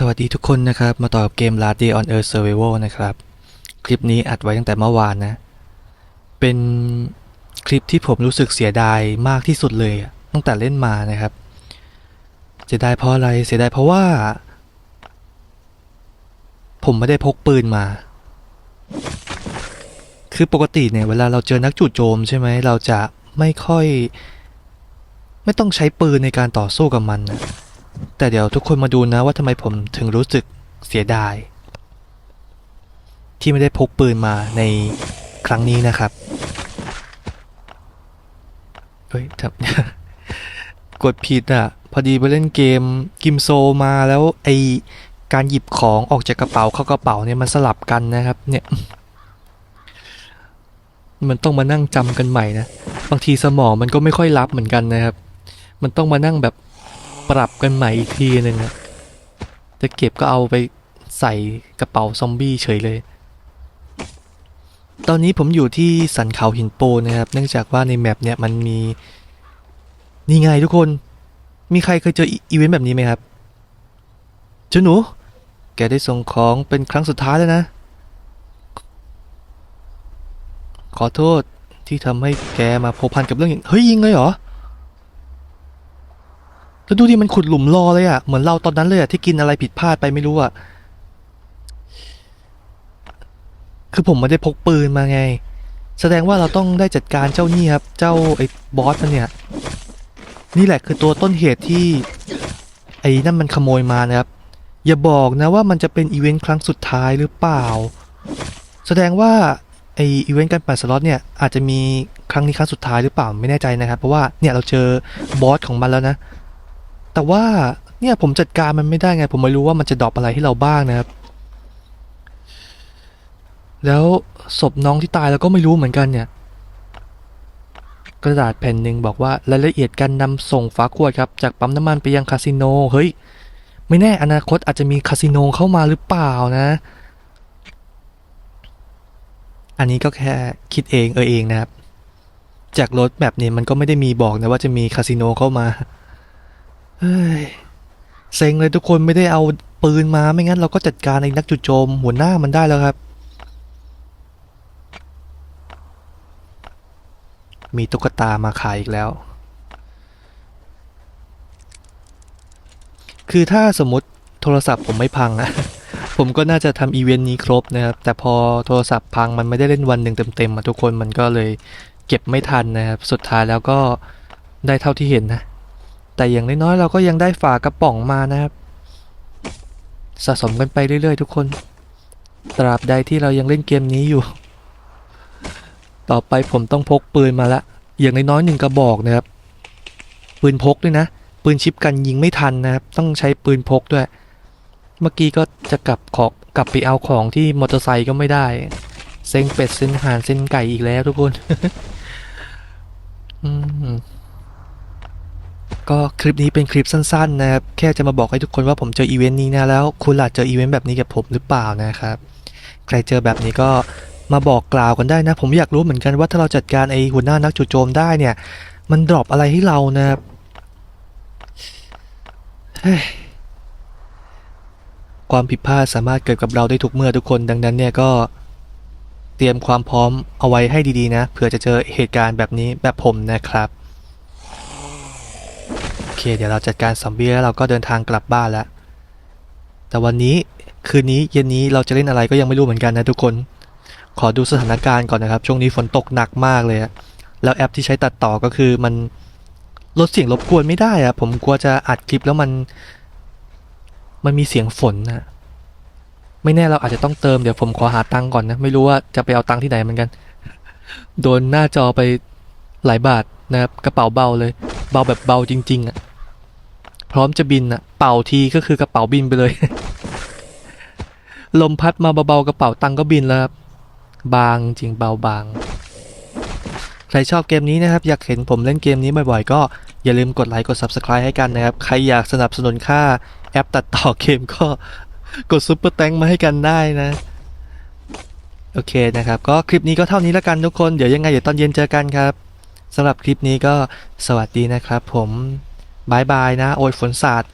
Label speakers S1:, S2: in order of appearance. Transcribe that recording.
S1: สวัสดีทุกคนนะครับ มาต่อกับเกม Last Day on Earth Survival นะครับ คลิปนี้อัดไว้ตั้งแต่เมื่อวานนะ เป็นคลิปที่ผมรู้สึกเสียดายมากที่สุดเลย ตั้งแต่เล่นมานะครับ เสียดายเพราะอะไร เสียดายเพราะว่า ผมไม่ได้พกปืนมา คือปกติเนี่ย เวลาเราเจอนักจู่โจมใช่ไหม เราจะไม่ค่อย ไม่ต้องใช้ปืนในการต่อสู้กับมันนะ แต่เดี๋ยวทุกคนมาดูนะว่าทำไมผมถึงรู้สึกเสียดาย ที่ไม่ได้พกปืนมาในครั้งนี้นะครับเฮ้ยทำกดผิดอะ พอดีไปเล่นเกมกิมโซมาแล้วไอการหยิบของออกจากกระเป๋าเข้ากระเป๋าเนี่ยมันสลับกันนะครับ เนี่ย มันต้องมานั่งจำกันใหม่นะ บางทีสมองมันก็ไม่ค่อยรับเหมือนกันนะครับ มันต้องมานั่งแบบ ปรับกันใหม่อีกทีหนึ่งอะจะเก็บก็เอาไปใส่กระเป๋าซอมบี้เฉยเลย ตอนนี้ผมอยู่ที่สันเขาหินโปนนะครับ เนื่องจากว่าในแมปเนี่ยมันมี นี่ไงทุกคน มีใครเคยเจออีเวนต์แบบนี้ไหมครับเจ้าหนู แกได้ส่งของเป็นครั้งสุดท้ายแล้วนะ ขอโทษที่ทำให้แกมาพพันกับเรื่องอย่าง เฮ้ยยิงเลยเหรอ แล้วดูดิมันขุดหลุมรอเลยอะ่ะเหมือนเราตอนนั้นเลยอะ่ะที่กินอะไรผิดพลาดไปไม่รู้อะ่ะคือผมไม่ได้พกปืนมาไง แสดงว่าเราต้องได้จัดการเจ้านี่ครับ เจ้าไอ้บอสมันเนี่ย นี่แหละคือตัวต้นเหตุที่ ไอ้นั่นมันขโมยมานะครับ อย่าบอกนะว่ามันจะเป็นอีเวนต์ครั้งสุดท้ายหรือเปล่า แสดงว่าไออีเวนต์การปั่นสล็อตเนี่ยอาจจะมีครั้งนี้ครั้งสุดท้ายหรือเปล่าไม่แน่ใจนะครับ เพราะว่าเนี่ยเราเจอบอสของมันแล้วนะ แต่ว่าเนี่ยผมจัดการมันไม่ได้ไง ผมไม่รู้ว่ามันจะดรอปอะไรให้เราบ้างนะครับ แล้วศพน้องที่ตายเราก็ไม่รู้เหมือนกันเนี่ย กระดาษแผ่นหนึ่งบอกว่ารายละเอียดการนำส่งฝาขวดครับ จากปั๊มน้ำมันไปยังคาสิโนเฮ้ย ไม่แน่อนาคตอาจจะมีคาสิโนเข้ามาหรือเปล่านะ อันนี้ก็แค่คิดเองเออเองนะครับ จากรถแบบนี้มันก็ไม่ได้มีบอกนะว่าจะมีคาสิโนเข้ามา เฮ้ยเซ็งเลยทุกคนไม่ได้เอาปืนมาไม่งั้นเราก็จัดการไอ้นักจุดโจมหัวหน้ามันได้แล้วครับ มีตุ๊กตามาขายอีกแล้ว คือถ้าสมมติโทรศัพท์ผมไม่พังอะผมก็น่าจะทำอีเวนต์นี้ครบนะครับ แต่พอโทรศัพท์พังมันไม่ได้เล่นวันหนึ่งเต็มๆอะทุกคนมันก็เลยเก็บไม่ทันนะครับ สุดท้ายแล้วก็ได้เท่าที่เห็นนะ แต่อย่างน้อยๆเราก็ยังได้ฝากระป๋องมานะครับ สะสมกันไปเรื่อยๆ ทุกคน ตราบใดที่เรายังเล่นเกมนี้อยู่ ต่อไปผมต้องพกปืนมาละ อย่างน้อยๆหนึ่งกระบอกนะครับ ปืนพกด้วยนะ ปืนชิปกันยิงไม่ทันนะครับ ต้องใช้ปืนพกด้วย เมื่อกี้ก็จะกลับขอกลับไปเอาของที่มอเตอร์ไซค์ก็ไม่ได้ เซ็งเป็ดเซ็งห่านเซ็งไก่อีกแล้วทุกคน อืม ก็คลิปนี้เป็นคลิปสั้นๆนะครับ แค่จะมาบอกให้ทุกคนว่าผมเจออีเวนต์นี้นะแล้ว คุณล่ะเจออีเวนต์แบบนี้กับผมหรือเปล่านะครับ ใครเจอแบบนี้ก็มาบอกกล่าวกันได้นะ ผมอยากรู้เหมือนกันว่าถ้าเราจัดการไอ้หัวหน้านักจู่โจมได้เนี่ย มันดรอปอะไรให้เรานะครับความผิดพลาดสามารถเกิดกับเราได้ทุกเมื่อทุกคนดังนั้นเนี่ยก็เตรียมความพร้อมเอาไว้ให้ดีๆนะเผื่อจะเจอเหตุการณ์แบบนี้แบบผมนะครับ เค เดี๋ยวเราจัดการซอมบี้แล้วเราก็เดินทางกลับบ้านแล้ว แต่วันนี้คืนนี้เย็นนี้เราจะเล่นอะไรก็ยังไม่รู้เหมือนกันนะทุกคน ขอดูสถานการณ์ก่อนนะครับ ช่วงนี้ฝนตกหนักมากเลยแล้วแอปที่ใช้ตัดต่อก็คือมันลดเสียงรบกวนไม่ได้อะผมกลัวจะอัดคลิปแล้วมัน มันมีเสียงฝนนะไม่แน่เราอาจจะต้องเติมเดี๋ยวผมขอหาตังค์ก่อนนะ ไม่รู้ว่าจะไปเอาตังค์ที่ไหนเหมือนกัน โดนหน้าจอไปหลายบาทนะครับ กระเป๋าเบาเลย เบาแบบเบาจริง ๆอะ พร้อมจะบินอะเป่าทีก็คือกระเป๋าบินไปเลย ลมพัดมาเบาๆกระเป๋าตังก็บินแล้วครับบางจริงเบาบาง ใครชอบเกมนี้นะครับ อยากเห็นผมเล่นเกมนี้บ่อยๆ ก็อย่าลืมกดไลค์กด Subscribe ให้กันนะครับ ใครอยากสนับสนุนค่าแอปตัดต่อเกมก็กดซุปเปอร์แตงมาให้กันได้นะ โอเคนะครับ ก็คลิปนี้ก็เท่านี้แล้วกันทุกคน เดี๋ยวยังไงเดี๋ยวตอนเย็นเจอกันครับสำหรับคลิปนี้ก็สวัสดีนะครับผม บายบายนะ โอ้ยฝนสาด